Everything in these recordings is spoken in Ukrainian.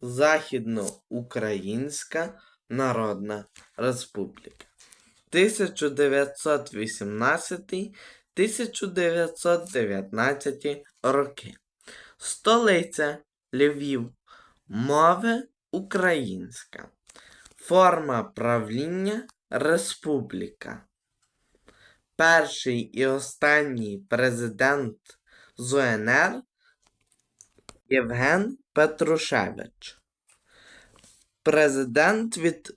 Західноукраїнська Народна Республіка. 1918-1919 роки. Столиця Львів. Мови українська. Форма правління Республіка. Перший і останній президент з УНР Євген Петрушевич. Президент від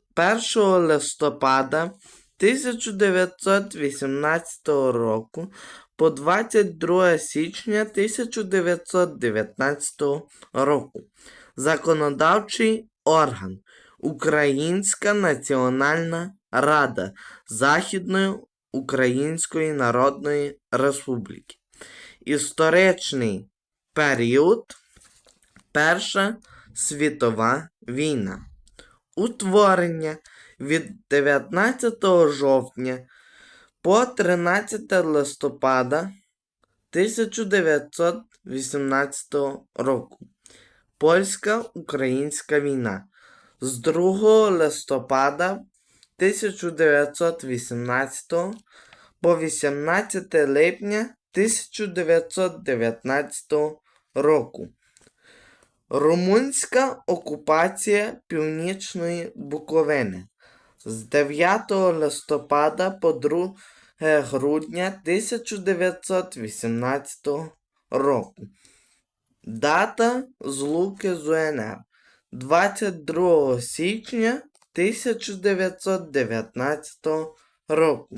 1 листопада 1918 року по 22 січня 1919 року. Законодавчий орган Українська Національна Рада Західної Української Народної Республіки. Історичний період Перша світова війна. Утворення від 19 жовтня по 13 листопада 1918 року. Польська-Українська війна з 2 листопада 1918 по 18 липня 1919 року. Румунська окупація Північної Буковини з 9 листопада по 2 грудня 1918 року. Дата злуки з УНР 22 січня 1919 року.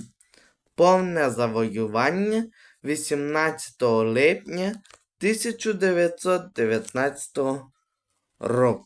Повне завоювання 18 липня 1919 року.